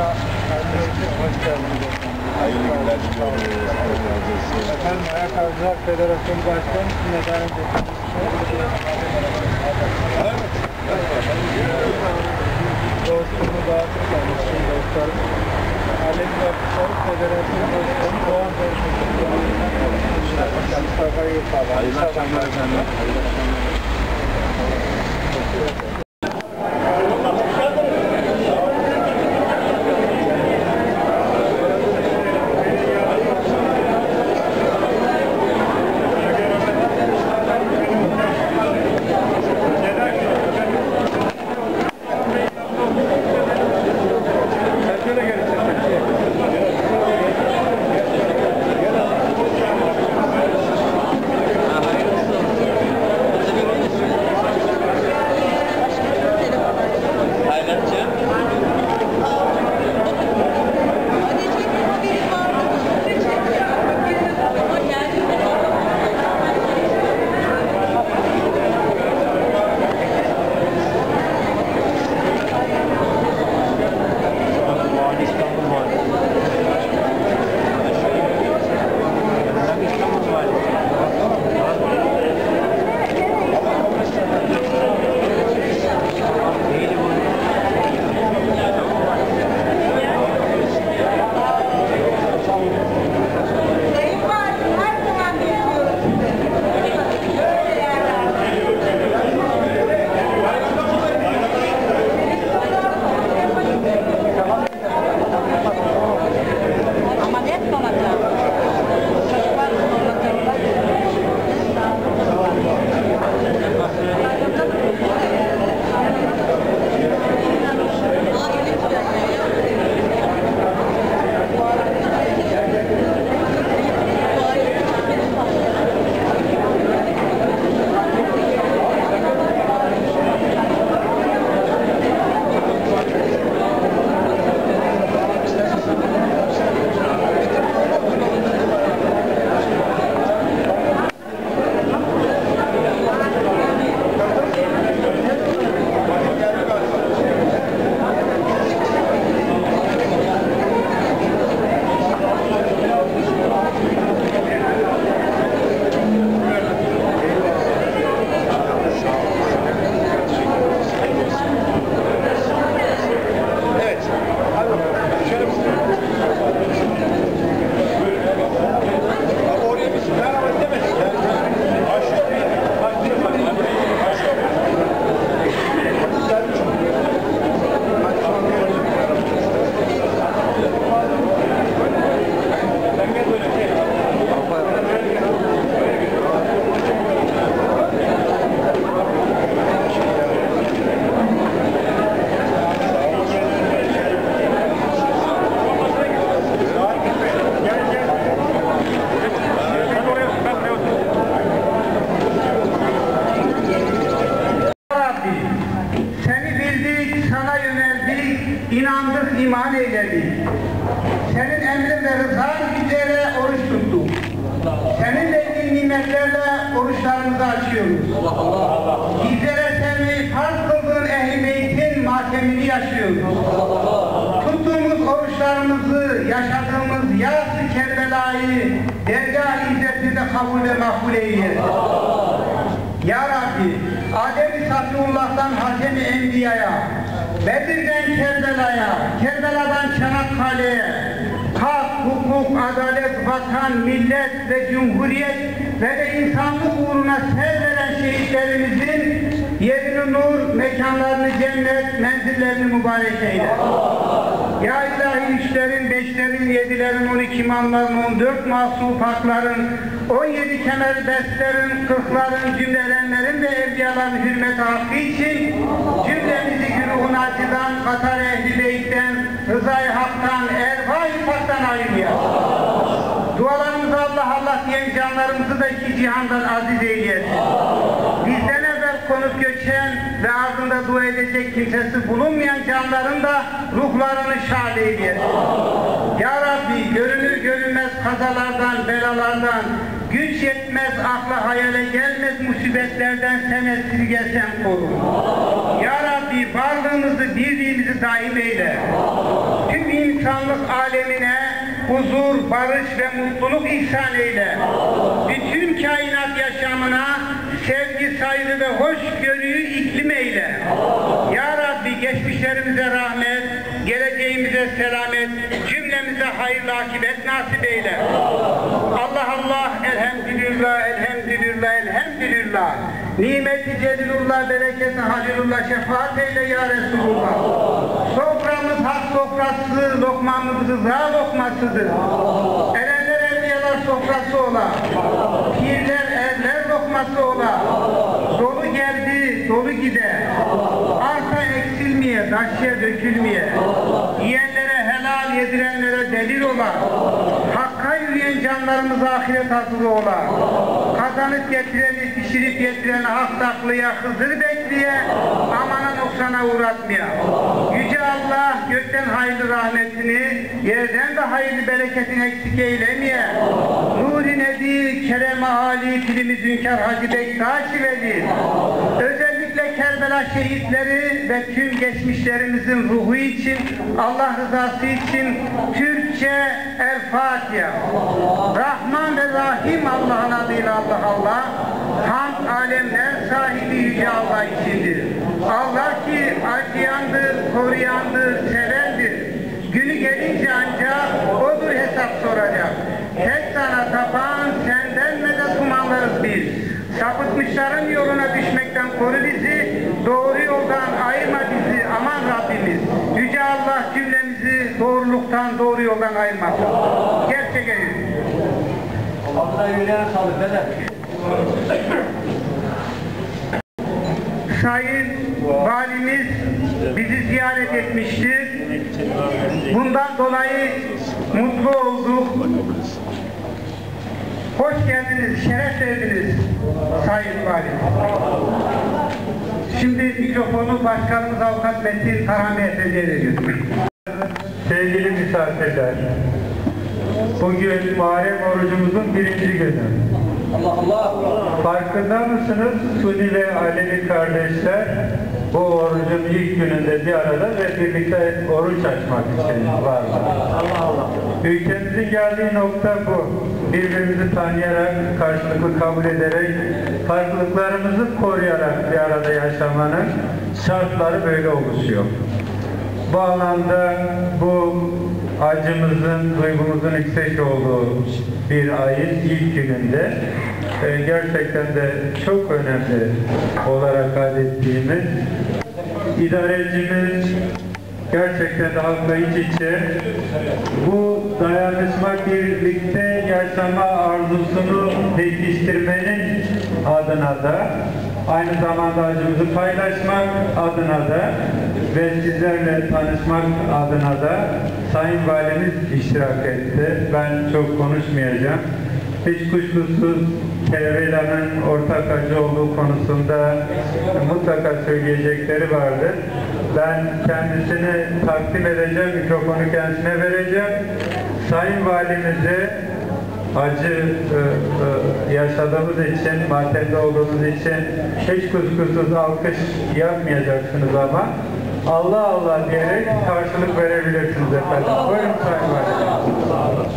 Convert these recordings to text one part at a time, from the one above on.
Hoş geldiniz. Hayırlı günler diliyoruz. Allah razı olsun. Efendim Ayak Avcılar Federasyonu Başkanı sizinle daha önce Dostumu da tanıştım dostlarım. Alev Vakıfları Federasyonu Başkanı Doğan Bey. Mustafa Yurtal. Hayırlı akşamlar efendim. Hayırlı akşamlar. Şöyle matemini yaşıyoruz. Tuttuğumuz oruçlarımızı, yaşadığımız yas-ı Kerbela'yı dergah izzetinde kabul ve makbul eyle. Ya Rabbi, Adem-i Safiullah'tan Hatem-i Enbiya'ya, Bedir'den Kerbela'ya, Kerbela'dan Çanakkale'ye, hak, hukuk, adalet, vatan, millet ve cumhuriyet ve de insanlık uğruna ser veren şehitlerimizin mekanlarını cennet, menzillerini mübarek eyle. Ya ilahi üçlerin, beşlerin, yedilerin, on iki imamların, on dört mahsup hakların, on yedi kemer beslerin, kırkların, cümlelenlerin ve evliyaların hürmeti hakkı için cümlemizi güruhun acıdan, Katar ehli beytten, rızayı haktan, ervah-i paktan ayırmaya. Dualarımızı Allah Allah diyen canlarımızı da iki cihandan aziz eylesin. Konup göçen ve ardında dua edecek kimsesi bulunmayan canların da ruhlarını şad eylesin. Ya Rabbi görünür görünmez kazalardan, belalardan, güç yetmez, akla hayale gelmez musibetlerden sen esirgesen koru. Ya Rabbi varlığımızı, birliğimizi daim eyle. Tüm insanlık alemine huzur, barış ve mutluluk ihsan eyle. Bütün kainat yaşamına sevgi, saygı ve hoşgörüyü iklim eyle. Ya Rabbi geçmişlerimize rahmet, geleceğimize selamet, cümlemize hayırlı akibet nasip eyle. Allah Allah, elhamdülillah, elhamdülillah, elhamdülillah. Nimeti celilullah, bereketi halilullah, şefaat eyle ya Resulullah. Soframız hak sofrası, lokmamız rıza lokmasıdır. Erenler evliyalar sofrası ola. Pirler lokması ola. Dolu geldi, dolu gider. Arta eksilmeye, taşya dökülmeye. Yiyenlere helal, yedirenlere delil ola. Hakka yürüyen canlarımız ahiret hazırı ola. Kazanıp getireni, pişirip getireni hak saklıya, hızır bekleye, amana noksana uğratmaya. Yüce Allah hayırlı rahmetini, yerden de hayırlı bereketini eksik eylemeye. Nuri Nebi, Kerem Ali, Filimiz Hünkar Hacı Bektaş Veli. Özellikle Kerbela şehitleri ve tüm geçmişlerimizin ruhu için, Allah rızası için Türkçe El Fatiha. Rahman ve Rahim Allah'ın adıyla Allah Allah. Hamd alemler sahibi Yüce Allah içindir. Allah ki acıyandır, koruyandır, soracak. Tek sana tapan senden medet umanlarız biz. Sapıtmışların yoluna düşmekten koru bizi, doğru yoldan ayırma bizi, aman Rabbimiz. Yüce Allah cümlemizi doğruluktan, doğru yoldan ayırmasın. Gerçek eğitim. Allah yüreğine sağlık dede. Sayın Valimiz bizi ziyaret etmiştir. Bundan dolayı mutlu olduk. Hoş geldiniz, şeref verdiniz Sayın Valim. Şimdi mikrofonu Başkanımız Avukat Metin Tarhami Efendi'ye veriyorum. Sevgili misafirler, bugün Muharrem orucumuzun birinci günü. Allah Allah. Farkında mısınız? Sunni ve Alevi kardeşler bu orucun ilk gününde bir arada ve birlikte oruç açmak için varlar. Allah Allah. Ülkemizin geldiği nokta bu. Birbirimizi tanıyarak, karşılıklı kabul ederek, farklılıklarımızı koruyarak bir arada yaşamanın şartları böyle oluşuyor. Bu alanda bu acımızın, duygumuzun yüksek olduğu bir ayın ilk gününde e, gerçekten de çok önemli olarak adettiğimiz idarecimiz gerçekten de halkla iç içe bu dayanışma birlikte yaşama arzusunu pekiştirmenin adına da aynı zamanda acımızı paylaşmak adına da ve sizlerle tanışmak adına da Sayın Valimiz iştirak etti. Ben çok konuşmayacağım. Hiç kuşkusuz Kervela'nın ortak acı olduğu konusunda mutlaka söyleyecekleri vardır. Ben kendisini takdim edeceğim, mikrofonu kendisine vereceğim. Sayın Valimize acı e, e, yaşadığımız için, matemde olduğumuz için hiç kuşkusuz alkış yapmayacaksınız ama Allah Allah diyerek karşılık verebilirsiniz efendim. Buyurun Sayın Valim.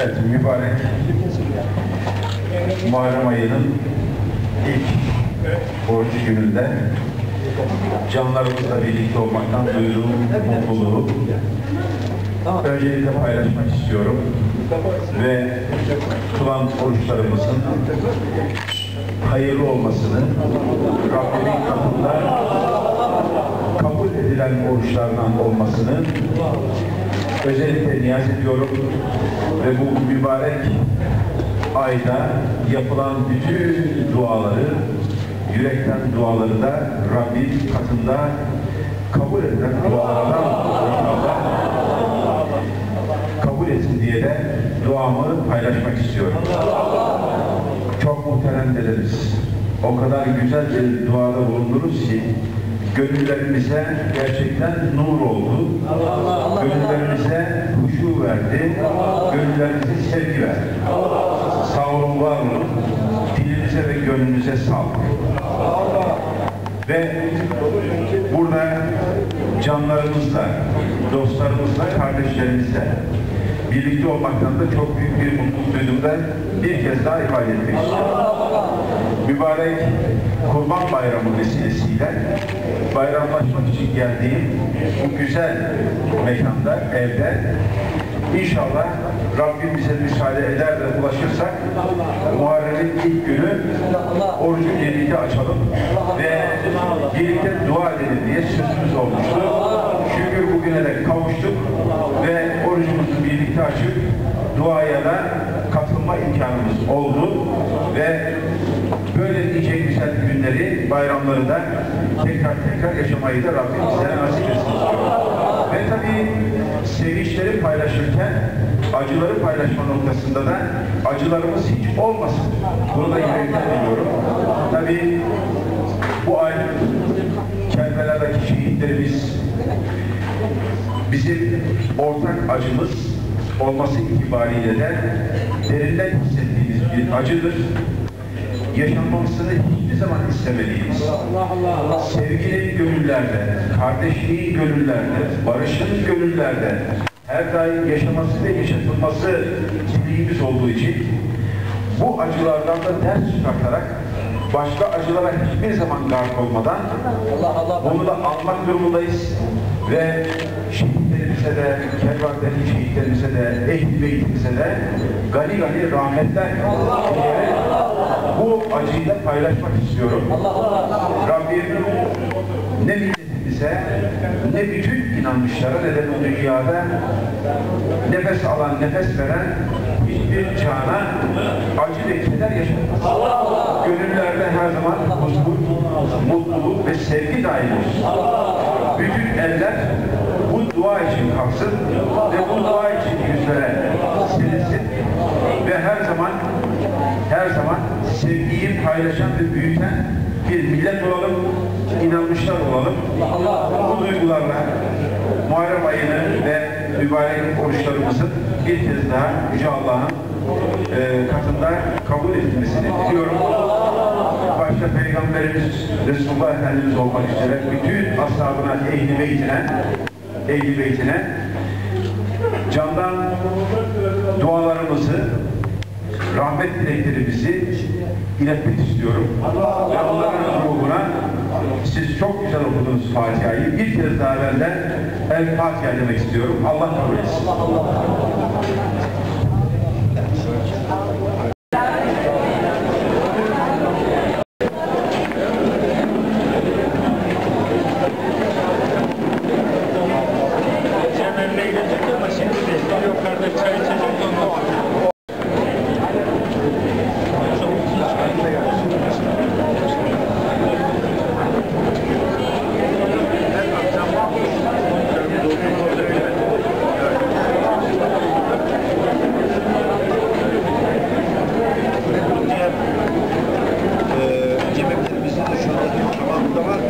Evet, mübarek Muharrem ayının ilk oruç gününde canlarımızla birlikte olmaktan duyduğum mutluluğu öncelikle paylaşmak istiyorum. Ve tutulan oruçlarımızın hayırlı olmasını Rabbimin katında kabul edilen oruçlardan olmasını özellikle niyaz ediyorum. Ve bu mübarek ayda yapılan bütün duaları, yürekten duaları Rabbim katında kabul edilen dualardan inşallah kabul etsin diye de duamı paylaşmak istiyorum. Çok muhterem dediniz. O kadar güzel bir duada bulundunuz ki gönüllerimize gerçekten nur oldu. Gönüllerimize huşu verdi. Gönüllerimize sevgi verdi. Sağ olun, gönlünüze sağlık. Ve burada canlarımızla, dostlarımızla, kardeşlerimizle birlikte olmaktan da çok büyük bir mutluluk duyduğumda bir kez daha ifade etmek istiyorum. Mübarek Kurban Bayramı vesilesiyle bayramlaşmak için geldiğim bu güzel mekanda, evde İnşallah Rabbim bize müsaade eder de ulaşırsak Muharrem'in ilk günü orucu birlikte açalım ve birlikte dua edelim diye sözümüz olmuştu. Şükür bugüne de kavuştuk ve birlikte açıp duaya da katılma imkanımız oldu ve böyle nice güzel günleri, bayramları da tekrar tekrar yaşamayı da Rabbim bize nasip etsin. Ve tabii sevinçleri paylaşırken acıları paylaşma noktasında da acılarımız hiç olmasın. Bunu da yürekten diliyorum. Tabii bu ay Kerbela'daki şehitlerimiz bizim ortak acımız olması itibariyle de derinden hissettiğimiz bir acıdır. Yaşanmamasını hiçbir zaman istemediğimiz, sevginin gönüllerde, kardeşliğin gönüllerde, barışın gönüllerde her daim yaşaması ve yaşatılması dileğimiz olduğu için bu acılardan da ders çıkartarak başka acılara hiçbir zaman gark olmadan bunu da almak durumundayız ve şehitlerimize de, Kervan'daki şehitlerimize de, Ehl-i Beytimize de gani gani rahmetler dileyerek bu acıyı da paylaşmak istiyorum. Rabbim ne milletimize ne bütün inanmışlara ne de bu dünyada nefes alan, nefes veren hiçbir cana acı ve keder yaşatmaz. Gönüllerde her zaman huzur, mutluluk ve sevgi daim olsun. Bütün eller dua için kalksın ve bu dua için yüzlere silinsin ve her zaman her zaman sevgiyi paylaşan ve büyüten bir millet olalım, inanmışlar olalım. Bu duygularla Muharrem ayını ve mübarek oruçlarımızın bir kez daha Yüce Allah'ın e, katında kabul edilmesini diliyorum. Başta Peygamberimiz Resulullah Efendimiz olmak üzere bütün ashabına, ehli beytine, ehli beytine candan dualarımızı, rahmet dileklerimizi iletmek istiyorum. Ve onların ruhuna siz çok güzel okudunuz Fatiha'yı. Bir kez daha benden El Fatiha demek istiyorum. Allah kabul etsin. Cemal'le gidecek ama şimdi değil. Yukarıda çay içecek ondan. Yemeklerimizin de şu andaki tamamında var.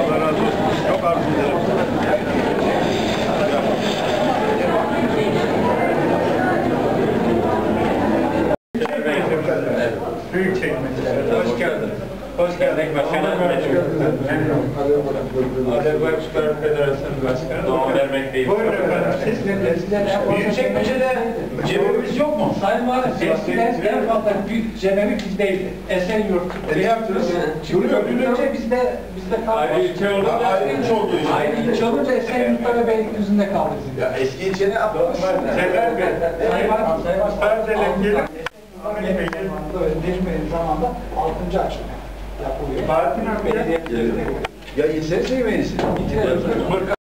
Allah razı olsun. Çok arzu ederim. Büyük çekmece. Hoş geldin. Hoş geldin başkanım. Memnun. Alev Süper Federasyonu Başkanı Doğan Vermek Bey. Buyurun efendim. Siz ne Büyükçekmece'de cebimiz yok mu? Sayın Valim, eskiden en fazla büyük cemevi bizdeydi. Esenyurt. E ne yaptınız? Çünkü önce bizde bizde kaldı. Ayrı ilçe oldu da- Ayrı ilçe olduğu için. Aynı ilçe olunca Esenyurt'ta ve Beylikdüzü'nde kaldı. Ya eski ilçe ne yaptınız? Sefer Bey. Sayın Valim, Sayın Valim. Perde'den gelip Necmi Bey'in zamanında 6. açılma yapılıyor. Bey. Belediye Ya yemeğinizi. bitirelim.